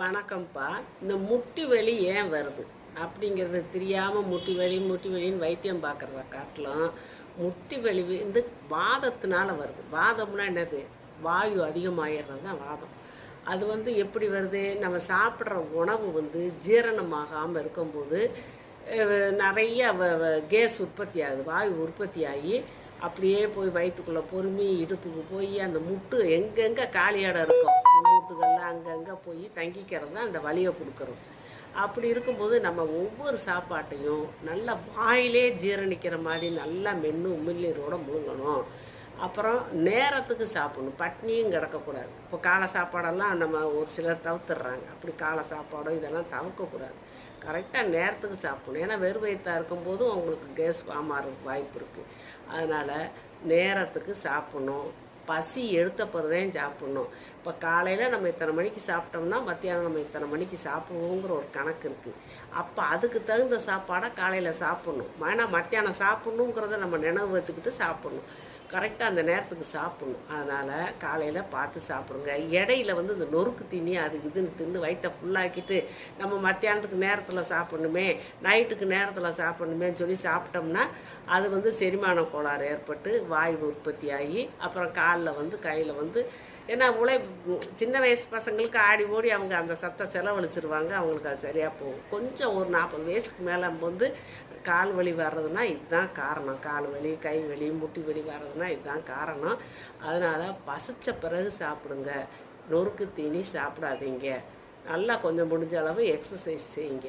வணக்கம்ப்பா. இந்த முட்டி வலி ஏன் வருது? அப்படிங்கிறது தெரியாமல் முட்டி வலி முட்டி வலின்னு வைத்தியம் பார்க்குறத காட்டிலும் முட்டி வலி வந்து வாதத்தினால வருது. வாதம்னா என்னது? வாயு அதிகமாகிடுறது தான் வாதம். அது வந்து எப்படி வருது? நம்ம சாப்பிட்ற உணவு வந்து ஜீரணமாகாமல் இருக்கும்போது நிறைய வ- வ- கேஸ் உற்பத்தி ஆகுது. வாயு உற்பத்தி ஆகி அப்படியே போய் வயிற்றுக்குள்ளே பொறுமி இடுப்புக்கு போய் அந்த முட்டு எங்கெங்கே காலியாடம் இருக்கும்? அங்கங்கே போய் தங்கிக்கிறது தான் அந்த வலியை கொடுக்குறோம். அப்படி இருக்கும்போது நம்ம ஒவ்வொரு சாப்பாட்டையும் நல்லா வாயிலே ஜீரணிக்கிற மாதிரி நல்லா மென்று உமிழ்நீரோடு முழுங்கணும். அப்புறம் நேரத்துக்கு சாப்பிடணும். பட்னியும் கிடக்கக்கூடாது. இப்போ காலை சாப்பாடெல்லாம் நம்ம ஒரு சிலர் தவிர்த்துடுறாங்க. அப்படி காலை சாப்பாடோ இதெல்லாம் தவிர்க்கக்கூடாது. கரெக்டாக நேரத்துக்கு சாப்பிடணும். ஏன்னா வெறும் வயிற்றா இருக்கும்போது உங்களுக்கு கேஸ் ஃபார்ம் ஆகிறதுக்கு வாய்ப்பு இருக்குது அதனால் நேரத்துக்கு சாப்பிடணும். பசி எடுத்த பிறதையும் சாப்பிடணும். இப்போ காலையில் நம்ம இத்தனை மணிக்கு சாப்பிட்டோம்னா மத்தியானம் நம்ம இத்தனை மணிக்கு சாப்பிடுவோங்கிற ஒரு கணக்கு இருக்குது அப்போ அதுக்கு தகுந்த சாப்பாடை காலையில் சாப்பிட்ணும். ஏன்னா மத்தியானம் சாப்பிட்ணுங்கிறத நம்ம நினைவு வச்சுக்கிட்டு சாப்பிட்ணும். கரெக்டாக அந்த நேரத்துக்கு சாப்பிடணும். அதனால் காலையில் பார்த்து சாப்பிடுங்க. இடையில வந்து இந்த நொறுக்கு தீனி அது இதுன்னு தின்னு வயிற்றை ஃபுல்லாக்கிட்டு நம்ம மத்தியானத்துக்கு நேரத்தில் சாப்பிடணுமே நைட்டுக்கு நேரத்தில் சாப்பிடணுமேன்னு சொல்லி சாப்பிட்டோம்னா அது வந்து செரிமான கோளாறு ஏற்பட்டு வாயு உற்பத்தி ஆகி அப்புறம் காலில் வந்து கையில் வந்து ஏன்னா உழை சின்ன வயசு பசங்களுக்கு ஆடி ஓடி அவங்க அந்த சத்தை செலவழிச்சிருவாங்க அவங்களுக்கு அது சரியாக போகும். கொஞ்சம் ஒரு நாற்பது வயசுக்கு மேலே வந்து கால் வலி வர்றதுன்னா இதுதான் காரணம். கால் வலி கை வலி முட்டி வலி வர்றதுன்னா இதுதான் காரணம். அதனால் பசிச்ச பிறகு சாப்பிடுங்க. நொறுக்கு தீனி சாப்பிடாதீங்க. நல்லா கொஞ்சம் முடிஞ்ச அளவு எக்ஸசைஸ் செய்யுங்க.